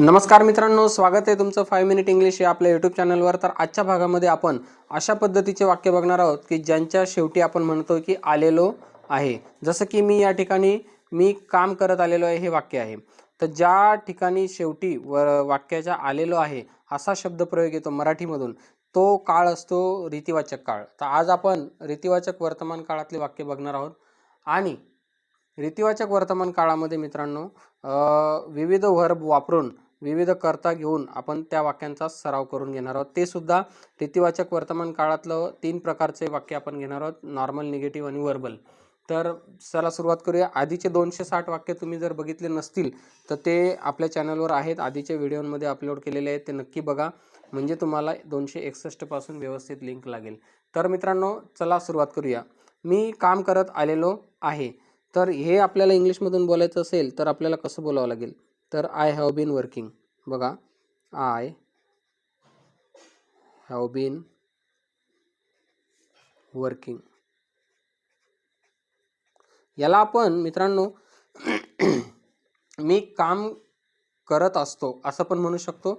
नमस्कार मित्रांनो स्वागत आहे तुमचं फाईव्ह मिनिट इंग्लिश या आपल्या यूट्यूब चॅनलवर तर आजच्या भागामध्ये आपण अशा पद्धतीचे वाक्य बघणार आहोत की ज्यांच्या शेवटी आपण म्हणतो की आलेलो आहे. जसं की मी या ठिकाणी मी काम करत आलेलो आहे हे वाक्य आहे. तर ज्या ठिकाणी शेवटी व वाक्याच्या आलेलो आहे असा शब्दप्रयोग येतो मराठीमधून. तो काळ असतो रीतिवाचक काळ. तर आज आपण रीतिवाचक वर्तमान काळातले वाक्य बघणार आहोत. आणि रीतिवाचक वर्तमान काळामध्ये मित्रांनो विविध वर्ब वापरून विविध कर्ता घेऊन आपण त्या वाक्यांचा सराव करून घेणार आहोत. ते सुद्धा रीतिवाचक वर्तमान काळातलं तीन प्रकारचे वाक्य आपण घेणार आहोत नॉर्मल निगेटिव्ह आणि वर्बल तर चला सुरुवात करूया. आधीचे दोनशे साठ वाक्य तुम्ही जर बघितले नसतील तर ते आपल्या चॅनलवर आहेत. आधीच्या व्हिडिओमध्ये अपलोड केलेले आहेत ते नक्की बघा. म्हणजे तुम्हाला दोनशे एकसष्टपासून व्यवस्थित लिंक लागेल. तर मित्रांनो चला सुरुवात करूया. मी काम करत आलेलो आहे. तर हे आपल्याला इंग्लिशमधून बोलायचं असेल तर आपल्याला कसं बोलावं लागेल? तर आय हॅव बीन वर्किंग बघा. आय हॅव बीन वर्किंग याला आपण मित्रांनो मी काम करत असतो असं पण म्हणू शकतो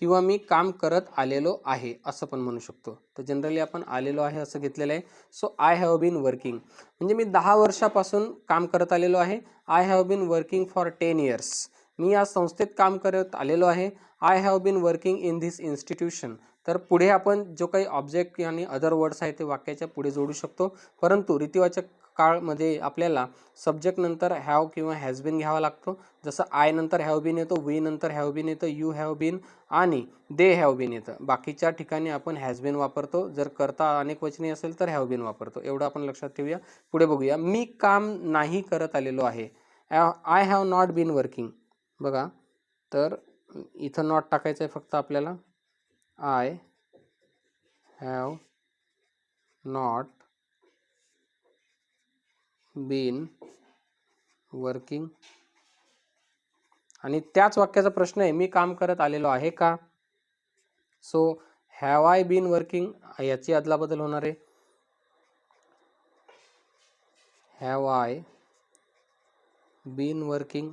किंवा मी काम करत आलेलो आहे असं पण म्हणू शकतो. तर जनरली आपण आलेलो आहे असं घेतलेलं आहे. So I have been working म्हणजे मी दहा वर्षापासून काम करत आलेलो आहे. I have been working for ten years मी या संस्थेत काम करत आलेलो आहे. I have been working in this institution तर पुढे आपण जो काही ऑब्जेक्ट आणि अदर वर्ड्स आहे ते वाक्याच्या पुढे जोडू शकतो. परंतु रीतिवाचक काळमध्ये आपल्याला सब्जेक्ट नंतर हॅव किंवा हॅज बीन घ्यावा लागतो. जसं आय नंतर हॅव बीन येतो वी नंतर हॅव बीन येतं यू हॅव बीन आणि दे हॅव बीन येतं. बाकीच्या ठिकाणी आपण हॅज बीन वापरतो. जर करता अनेक वचनी असेल तर हॅव बीन वापरतो. एवढं आपण लक्षात ठेवूया. पुढे बघूया. मी काम नाही करत आलेलो आहे. I have not been working बघा तर इथं नॉट टाकायचं आहे फक्त आपल्याला. I have not been working आणि त्याच वाक्याचा प्रश्न आहे मी काम करत आलेलो आहे का? So have I been working याची अदलाबदल होणार आहे. हॅव आय बीन वर्किंग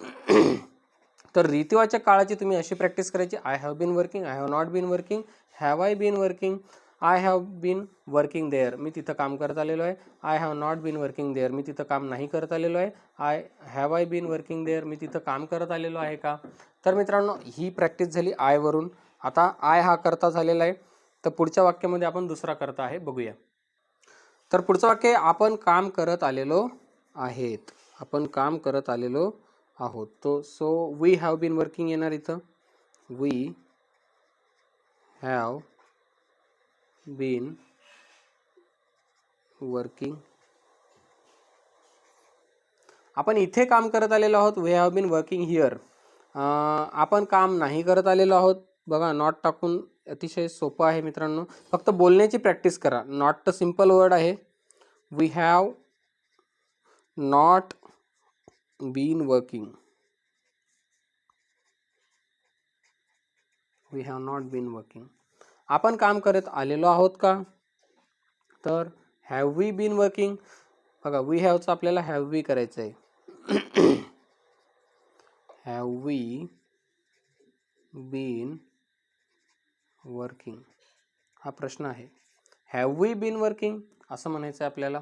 तर रीतिवाच्या काळाची तुम्ही अशी प्रॅक्टिस करायची I have been working I have not been working have I been working I have been working there मी तिथं काम करत आलेलो आहे. I have not been working there मी तिथं काम नाही करत आलेलो आहे. I have I been working there मी तिथं काम करत आलेलो आहे का? तर मित्रांनो ही प्रॅक्टिस झाली आयवरून आता आय हा करता झालेला आहे. तर पुढच्या वाक्यामध्ये आपण दुसरा करता आहे. बघूया. तर पुढचं वाक्य आपण काम करत आलेलो आहेत. आपण काम करत आलेलो आहोत. तो so we have been working येणार इथं. वी हॅव बीन वर्किंग आपण इथे काम करत आलेलो आहोत. We have been working here आपण काम नाही करत आलेलो आहोत. बघा नॉट टाकून अतिशय सोपं आहे मित्रांनो. फक्त बोलण्याची प्रॅक्टिस करा. नॉट तर सिंपल वर्ड आहे. We have not been working we have not been working आपण काम करत आलेलो आहोत का? तर हॅव वी बीन वर्किंग बघा वी हॅवचं आपल्याला हॅव वी करायचं आहे हॅव वी बीन वर्किंग हा प्रश्न आहे. हॅव वी बीन वर्किंग असं म्हणायचं आहे आपल्याला.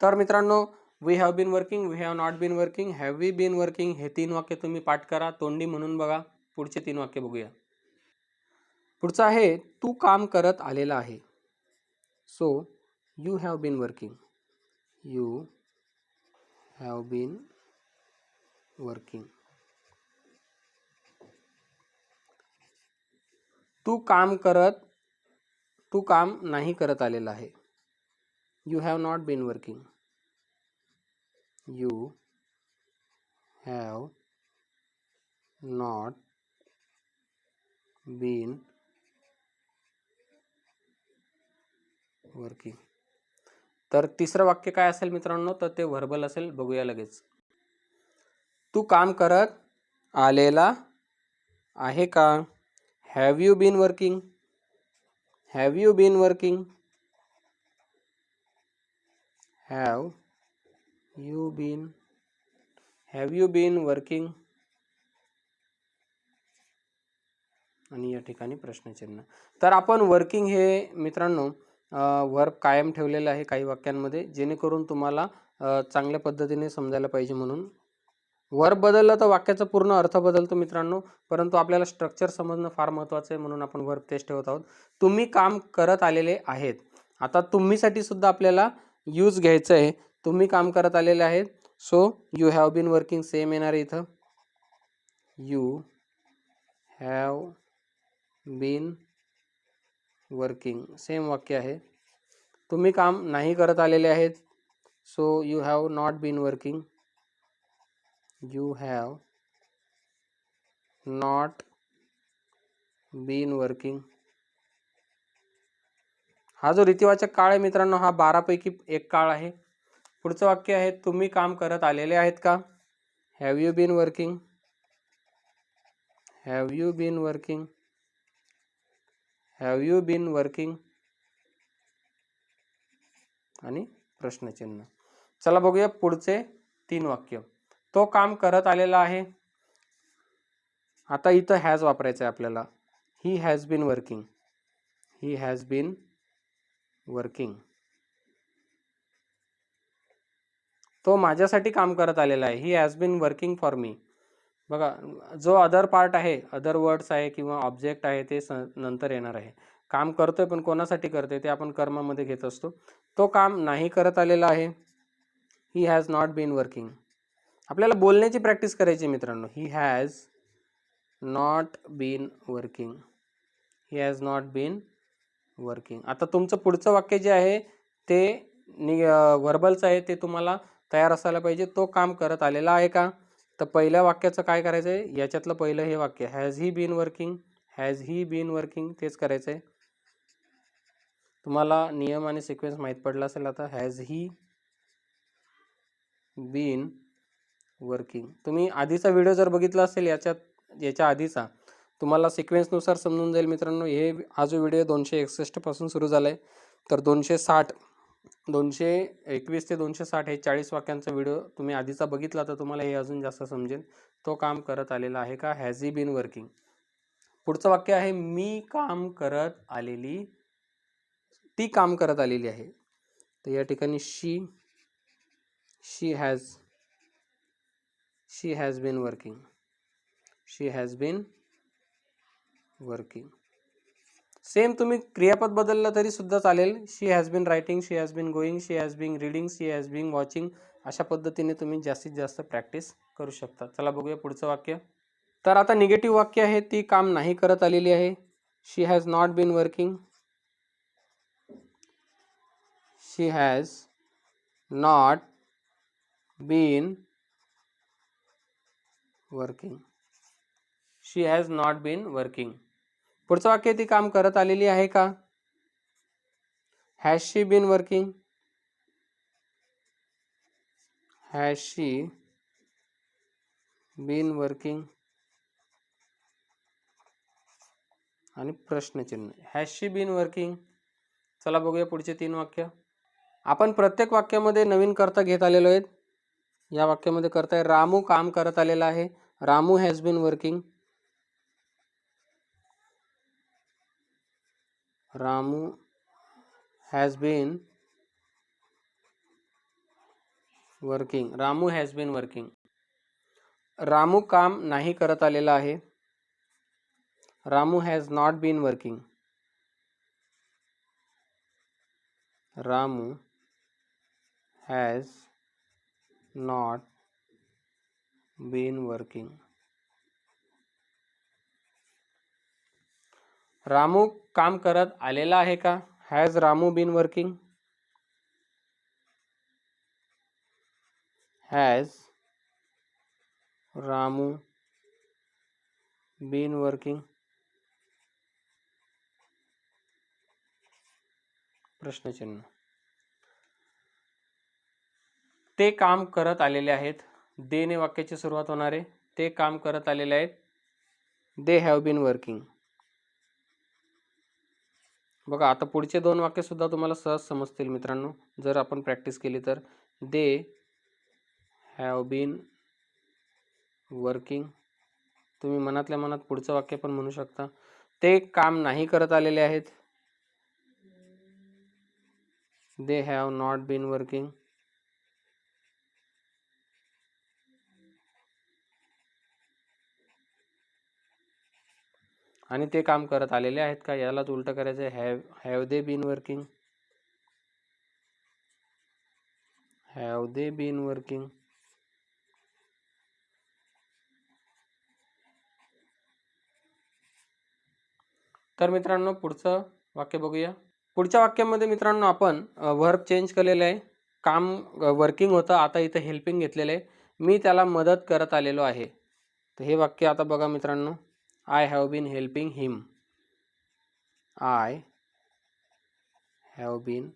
तर मित्रांनो we have been working we have not been working have we been working हे तीन वाक्य तुम्ही पाठ करा. तोंडी म्हणून बघा. पुढचे तीन वाक्य बघूया. पुढचं आहे तू काम करत आलेला आहे. So you have been working you have been working तू काम करत तू काम नाही करत आलेलं आहे. You have not been working you have not been working तर तिसरं वाक्य काय असेल मित्रांनो? तर ते व्हर्बल असेल. बघूया लगेच. तू काम करत आलेला आहे का? Have you been working have you been working have you been have you been working आणि या ठिकाणी प्रश्नचिन्ह तर आपण वर्किंग हे मित्रांनो वर्क कायम ठेवलेलं आहे काही वाक्यांमध्ये जेणेकरून तुम्हाला चांगल्या पद्धतीने समजायला पाहिजे म्हणून. वर्क बदललं तर वाक्याचा पूर्ण अर्थ बदलतो मित्रांनो परंतु आपल्याला स्ट्रक्चर समजणं फार महत्त्वाचं आहे म्हणून आपण वर्क तेच ठेवत आहोत. तुम्ही काम करत आलेले आहेत. आता तुम्हीसाठी सुद्धा आपल्याला यूज घ्यायचं आहे. तुम्ही काम करत आलेले आहेत. So you have been working same येणार आहे इथं you have been working same वाक्य आहे. तुम्ही काम नाही करत आलेले आहेत. So you have not been working you have not been working हा जो रीतिवाचक काळ आहे मित्रांनो हा बारापैकी एक काळ आहे. पुढचं वाक्य आहे तुम्ही काम करत आलेले आहेत का? Have you been working have you been working have you been working आणि प्रश्नचिन्ह. चला बघूया पुढचे तीन वाक्य. तो काम करत आलेला आहे. आता इथं हॅज वापरायचं आहे आपल्याला. He has been working he has been working तो माझ्यासाठी काम करत आलेला आहे. He has been working for me बघा जो अदर पार्ट आहे अदर वर्ड्स आहे किंवा ऑब्जेक्ट आहे ते स नंतर येणार आहे. काम करतोय पण कोणासाठी करतोय ते आपण कर्मामध्ये घेत असतो. तो काम नाही करत आलेला आहे. He has not been working आपल्याला बोलण्याची प्रॅक्टिस करायची मित्रांनो. He has not been working he has not been working आता तुमचं पुढचं वाक्य जे आहे ते नि वर्बलचं आहे ते तुम्हाला तयार असायला पाहिजे तो काम करत आलेला आहे का? तर पहिल्या वाक्याचं काय करायचं आहे याच्यातलं पहिलं हे वाक्य has he been working has he been working तेच करायचं आहे तुम्हाला नियम आणि सिक्वेन्स माहीत पडला असेल आता हॅज ही बीन वर्किंग तुम्ही आधीचा व्हिडिओ जर बघितला असेल याच्यात याच्या आधीचा तुम्हाला सिक्वेन्सनुसार समजून जाईल मित्रांनो हे हा जो व्हिडिओ दोनशे एकसष्टपासून सुरू झाला आहे तर दोनशे साठ दोनशे एकवीस ते दोनशे साठ हे चाळीस वाक्यांचा व्हिडिओ तुम्ही आधीचा बघितला तर तुम्हाला हे अजून जास्त समजेल. तो काम करत आलेला आहे का? हॅज ही बीन वर्किंग पुढचं वाक्य आहे मी काम करत आलेली ती काम करत आलेली आहे. तर या ठिकाणी she she has she has been working she has been working same तुम्ही क्रियापद बदललं तरी सुद्धा चालेल. She has been writing she has been going she has been reading she has been watching अशा पद्धतीने तुम्ही जास्तीत जास्त प्रॅक्टिस करू शकता. चला बघूया पुढचं वाक्य. तर आता निगेटिव्ह वाक्य आहे ती काम नाही करत आलेली आहे. She has not been working she has not been working she has not been working पुढचं वाक्य ती काम करत आलेली आहे का? Has she been working has she been working आणि प्रश्नचिन्ह. हॅज शी बीन वर्किंग चला बघूया पुढचे तीन वाक्य. आपण प्रत्येक वाक्यामध्ये नवीन करता घेत आलेलो आहेत. या वाक्यामध्ये करताय रामू काम करत आलेला आहे. Ramu has been working Ramu has been working Ramu has been working Ramu काम नाही करत आलेला आहे. Ramu has not been working Ramu has not been working Ramu काम करत आलेला आहे का? Has Ramu been working has Ramu been working प्रश्नचिन्ह. ते काम करत आलेले आहेत. देने वाक्याची सुरुवात होणार आहे. ते काम करत आलेले आहेत. दे हॅव बीन वर्किंग बघा आता पुढचे दोन वाक्यसुद्धा तुम्हाला सहज समजतील मित्रांनो. जर आपण प्रॅक्टिस केली तर. दे हॅव बीन वर्किंग तुम्ही मनातल्या मनात पुढचं वाक्य पण म्हणू शकता. ते काम नाही करत आलेले आहेत. They have not been working आणि ते काम करत आलेले आहेत का? यालाच उलट करायचं आहे. Have have they been working have they been working तर मित्रांनो पुढचं वाक्य बघूया. पुढच्या वाक्यामध्ये मित्रांनो आपण वर्क चेंज केलेलं आहे. काम वर्किंग होतं. आता इथं हेल्पिंग घेतलेलं आहे. मी त्याला मदत करत आलेलो आहे. तर हे वाक्य आता बघा मित्रांनो. I have been helping him I have been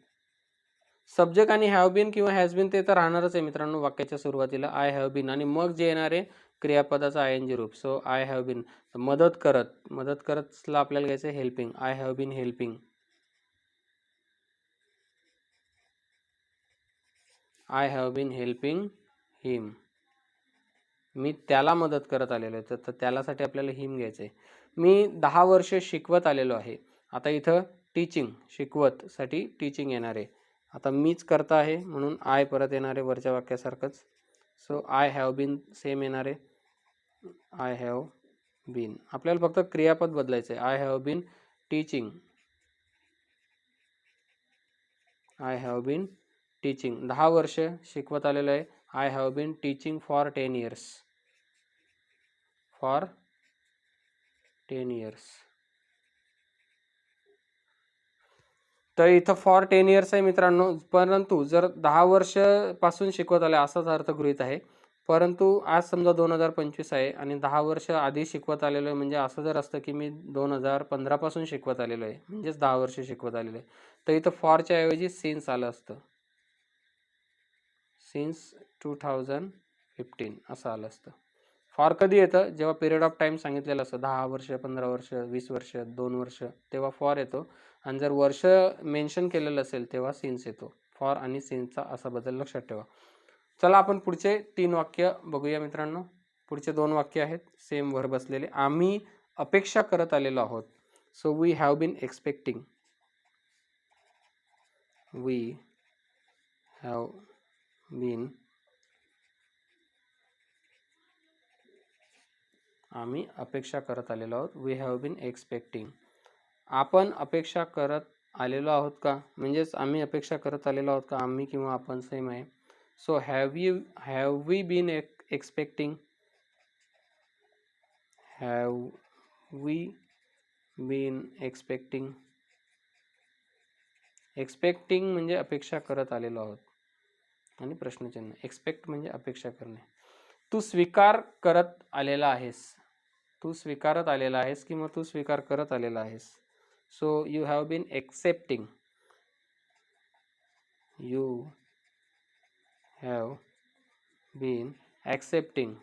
subject आणि हॅव बीन किंवा हॅज बीन ते तर राहणारच आहे मित्रांनो वाक्याच्या सुरुवातीला. आय हॅव बीन आणि मग जे येणार आहे क्रियापदाचं आय एन जी रूप सो आय हॅव बीन मदत करत मदत करतला आपल्याला घ्यायचं आहे helping I have been helping I have been helping him मी त्याला मदत करत आलेलो आहे. तर त्यालासाठी आपल्याला हिम घ्यायचं आहे मी दहा वर्ष शिकवत आलेलो आहे. आता इथं टीचिंग शिकवतसाठी टीचिंग येणार आहे. आता मीच करता आहे म्हणून आय परत येणार आहे वरच्या वाक्यासारखंच. So I have been same येणार आहे. आय हॅव बीन आपल्याला फक्त क्रियापद बदलायचं आहे I have been teaching I have been teaching दहा वर्ष शिकवत आलेलं आहे. I have been teaching for ten years for ten years तर इथं फॉर टेन इयर्स आहे मित्रांनो. परंतु जर दहा वर्षपासून शिकवत आले असाच अर्थ गृहीत आहे. परंतु आज समजा दोन हजार पंचवीस आहे आणि दहा वर्ष आधी शिकवत आलेलो आहे म्हणजे असं जर असतं की मी दोन हजार पंधरापासून शिकवत आलेलो आहे म्हणजेच दहा वर्ष शिकवत आलेलो आहे. तर इथं फॉरच्या ऐवजी सिन्स आलं असतं. सिन्स टू थाउजंड फिफ्टीन असं आलं असतं. फॉर कधी येतं? जेव्हा पिरियड ऑफ टाईम सांगितलेलं असतं दहा वर्ष पंधरा वर्ष वीस वर्ष दोन वर्ष तेव्हा फॉर येतो. आणि जर वर्ष मेन्शन केलेलं असेल तेव्हा सीन्स येतो. फॉर आणि सीन्सचा असा बदल लक्षात ठेवा. चला आपण पुढचे तीन वाक्य बघूया मित्रांनो. पुढचे दोन वाक्य आहेत सेम वर बसलेले. आम्ही अपेक्षा करत आलेलो आहोत. So we have been expecting we have been आम्ही अपेक्षा करत आलेलो आहोत. वी हॅव बीन एक्सपेक्टिंग आपण अपेक्षा करत आलेलो आहोत का? म्हणजेच आम्ही अपेक्षा करत आलेलो आहोत का? आम्ही किंवा आपण सेम आहे. So have you have we been expecting have we been expecting expecting म्हणजे अपेक्षा करत आलेलो आहोत. आणि प्रश्नचिन्ह. एक्सपेक्ट म्हणजे अपेक्षा करणे. तू स्वीकार करत आलेला आहेस. तू स्वीकारत आलेला आहेस किंवा तू स्वीकार करत आलेला आहेस? So you have been accepting you have been accepting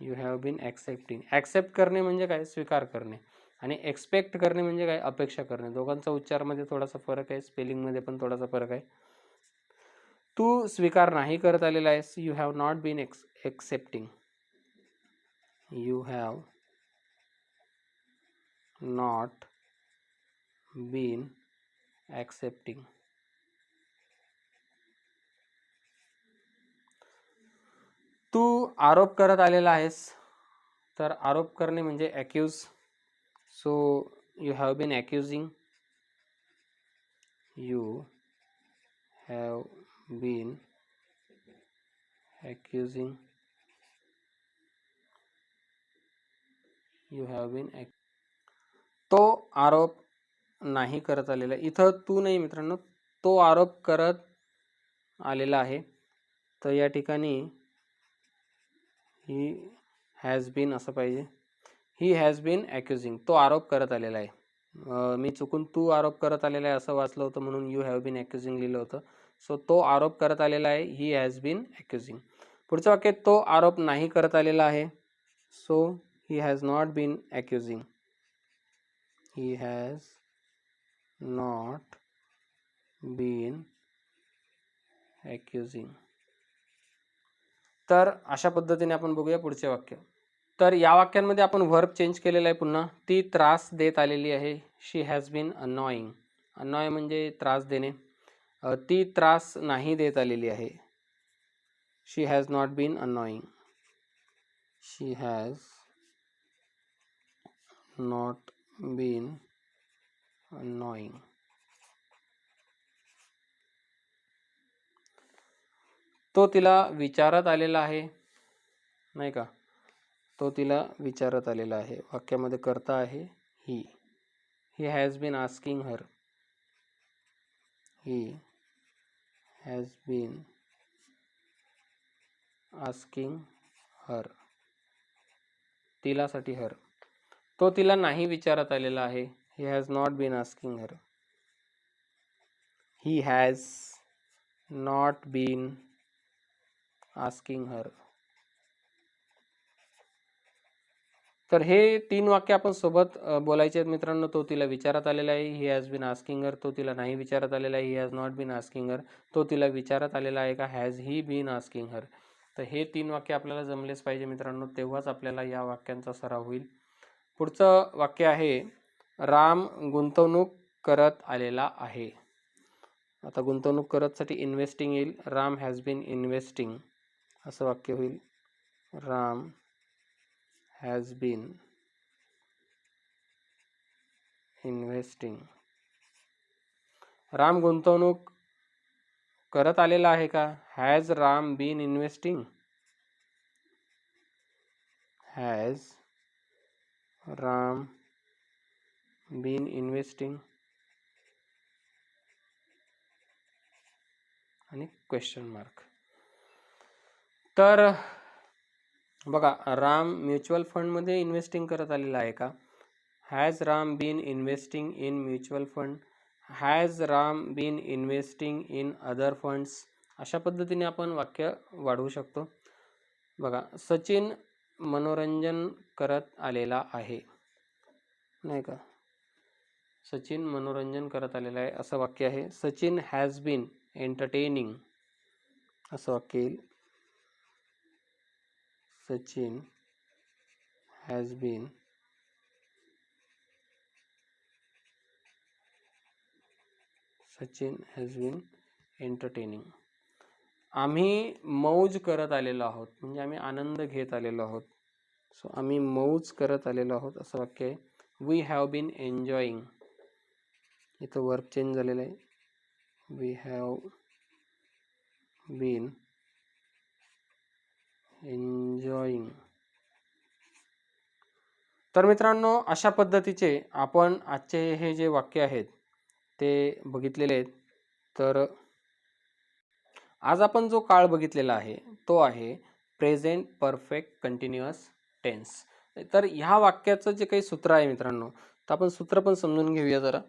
you have been accepting accept करणे म्हणजे काय? स्वीकार करणे. आणि एक्सपेक्ट करणे म्हणजे काय? अपेक्षा करणे. दोघांचा उच्चारमध्ये थोडासा फरक आहे. स्पेलिंगमध्ये पण थोडासा फरक आहे. तू स्वीकार नाही करत आलेला आहेस. You have not been ex accepting you have not been accepting. तू आरोप करत आलेला आहेस तर आरोप करणे म्हणजे accuse so you have been accusing you have been accusing you have been तो आरोप नाही करत आलेला. इथं तू नाही मित्रांनो तो आरोप करत आलेला आहे. तर या ठिकाणी ही हॅज बीन असं पाहिजे. ही हॅज बीन ॲक्युझिंग तो आरोप करत आलेला आहे. मी चुकून तू आरोप करत आलेला आहे असं वाचलं होतं म्हणून यू हॅव बीन ॲक्युझिंग लिहिलं होतं. सो तो आरोप करत आलेला आहे. ही हॅज बीन ॲक्युझिंग पुढचं वाक्य तो आरोप नाही करत आलेला आहे. So he has not been accusing. He has not been accusing. तर अशा पद्धतीने आपण बघूया पुढचे वाक्य. तर या वाक्यांमध्ये आपण व्हर्ब चेंज केलेला आहे पुन्हा. ती त्रास देत आलेली आहे. शी हॅज बीन अनॉईंग अनॉय म्हणजे त्रास देणे. ती त्रास नाही देत आलेली आहे. She has not been annoying she has not been annoying. तो तिला विचारत आलेला आहे नाही का? तो तिला विचारत आलेला आहे. वाक्यामध्ये करता आहे he. He has been asking her he has been asking her तिलासाठी her तो तिला नाही विचारत आलेला आहे. He has not been asking her he has not been asking her तर हे तीन वाक्य आपण सोबत बोलायचे आहेत मित्रांनो. तो तिला विचारत आलेला आहे. He has been asking her तो तिला नाही विचारत आलेला आहे. He has not been asking her तो तिला विचारत आलेला आहे का? Has he been asking her तर हे तीन वाक्य आपल्याला जमलेच पाहिजे मित्रांनो. तेव्हाच आपल्याला या वाक्यांचा सराव होईल. पुढचं वाक्य आहे राम गुंतवणूक करत आलेला आहे. आता गुंतवणूक करतसाठी इन्व्हेस्टिंग येईल. राम हॅज बीन इन्व्हेस्टिंग असं वाक्य होईल. Ram has been investing Ram गुंतवणूक करत आलेला आहे का? Has Ram been investing has Ram been investing आणि क्वेश्चन मार्क तर बघा राम म्युच्युअल फंडमध्ये इन्व्हेस्टिंग करत आलेला आहे का? Has Ram been investing in mutual fund? Has Ram been investing in other funds अशा पद्धतीने आपण वाक्य वाढवू शकतो. बघा सचिन मनोरंजन करत आलेला आहे. नाही का? सचिन मनोरंजन करत आलेलं आहे असं वाक्य आहे. सचिन हॅज बीन एंटरटेनिंग असं वाक्य येईल. Sachin has been Sachin has been entertaining आम्ही मौज करत आलेलो आहोत म्हणजे आम्ही आनंद घेत आलेलो आहोत. सो आम्ही मौज करत आलेलो आहोत असं वाक्य आहे. वी हॅव बीन एन्जॉईंग इथं वर्क चेंज झालेलं आहे. वी हॅव बीन एन्जॉईंग तर मित्रांनो अशा पद्धतीचे आपण आजचे हे जे वाक्य आहेत ते बघितलेले आहेत. तर आज आपण जो काळ बघितलेला आहे तो आहे प्रेझेंट परफेक्ट कंटिन्युअस टेन्स तर ह्या वाक्याचं जे काही सूत्र आहे मित्रांनो तर आपण सूत्र पण समजून घेऊया जरा.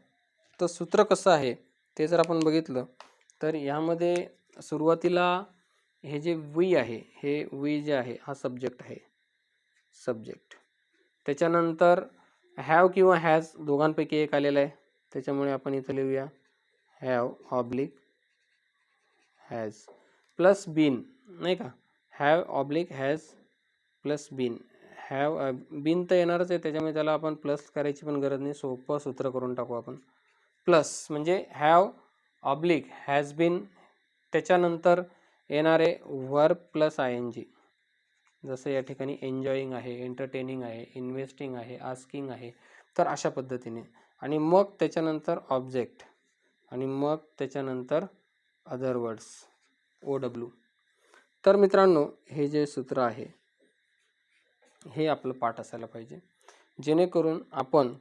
तर सूत्र कसं आहे ते जर आपण बघितलं तर ह्यामध्ये सुरुवातीला हे जे वी आहे हे वी जे आहे हा सब्जेक्ट आहे. सब्जेक्ट त्याच्यानंतर हॅव किंवा हॅज दोघांपैकी एक आलेला आहे. त्याच्यामुळे आपण इथं लिहूया. Have oblique has plus been नाही का? Have oblique has plus been have been तर येणारच आहे त्याच्यामुळे त्याला आपण प्लस करायची पण गरज नाही. सोपं सूत्र करून टाकू आपण. प्लस म्हणजे हॅव ऑब्लिक हॅज बीन त्याच्यानंतर येणारे verb plus I N G जसं या ठिकाणी एन्जॉईंग आहे एंटरटेनिंग आहे इन्व्हेस्टिंग आहे आस्किंग आहे तर अशा पद्धतीने. आणि मग त्याच्यानंतर ऑब्जेक्ट आणि मग त्याच्यानंतर अदर वर्ड्स ओ डब्ल्यू तर मित्रांनो हे जे सूत्र आहे हे आपलं पाठ असायला पाहिजे. जेणेकरून आपण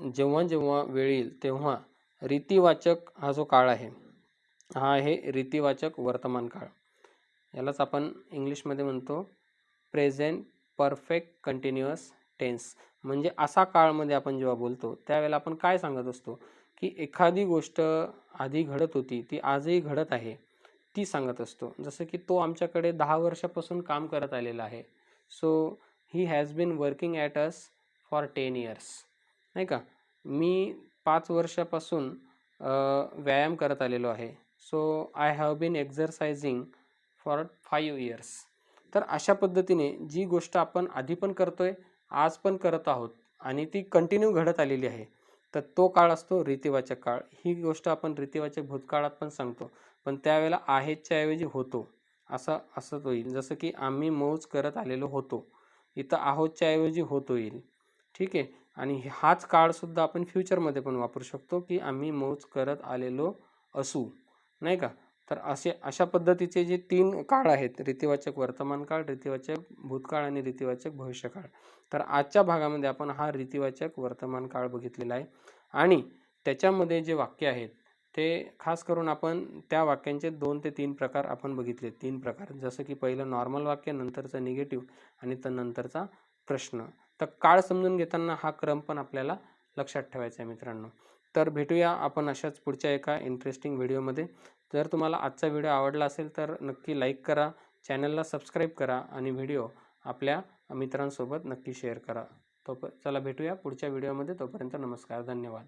जेव्हा जेव्हा वेळ येईल तेव्हा रीतिवाचक हा जो काळ आहे हा आहे रीतिवाचक वर्तमान काळ. यालाच आपण इंग्लिशमध्ये म्हणतो प्रेझेंट परफेक्ट कंटिन्युअस टेन्स म्हणजे असा काळमध्ये आपण जेव्हा बोलतो त्यावेळेला आपण काय सांगत असतो? की एखादी गोष्ट आधी घडत होती ती आजही घडत आहे ती सांगत असतो. जसं की तो आमच्याकडे दहा वर्षापासून काम करत आलेला आहे. So he has been working at us for ten years नाही का? मी पाच वर्षापासून व्यायाम करत आलेलो आहे. So I have been exercising for five years तर अशा पद्धतीने जी गोष्ट आपण आधी पण करतो आहे आज पण करत आहोत आणि ती कंटिन्यू घडत आलेली आहे. तर तो काळ असतो रीतिवाचक काळ. ही गोष्ट आपण रीतिवाचक भूतकाळात पण सांगतो. पण त्यावेळेला आहेच्या ऐवजी होतो. असं असं होईल. जसं की आम्ही मौज करत आलेलो होतो. इथं आहोतच्या ऐवजी होतो येईल. ठीक आहे? आणि हाच काळसुद्धा आपण फ्युचरमध्ये पण वापरू शकतो की आम्ही मौज करत आलेलो असू. नाही का? तर असे अशा पद्धतीचे जे तीन काळ आहेत रीतिवाचक वर्तमान काळ रीतिवाचक भूतकाळ आणि रीतिवाचक भविष्यकाळ. तर आजच्या भागामध्ये आपण हा रीतिवाचक वर्तमान काळ बघितलेला आहे. आणि त्याच्यामध्ये जे वाक्य आहेत ते खास करून आपण त्या वाक्यांचे दोन ते तीन प्रकार आपण बघितले. तीन प्रकार जसं की पहिलं नॉर्मल वाक्य नंतरचं निगेटिव्ह आणि तर नंतरचा प्रश्न. तर काळ समजून घेताना हा क्रम पण आपल्याला लक्षात ठेवायचा आहे मित्रांनो. तर भेटूया आपण अशाच पुढच्या एका इंटरेस्टिंग व्हिडिओमध्ये जर तुम्हाला आजचा व्हिडिओ आवडला असेल तर नक्की लाईक करा चॅनलला सबस्क्राईब करा आणि व्हिडिओ आपल्या मित्रांसोबत नक्की शेअर करा. तो चला भेटूया पुढच्या व्हिडिओमध्ये. तोपर्यंत नमस्कार धन्यवाद.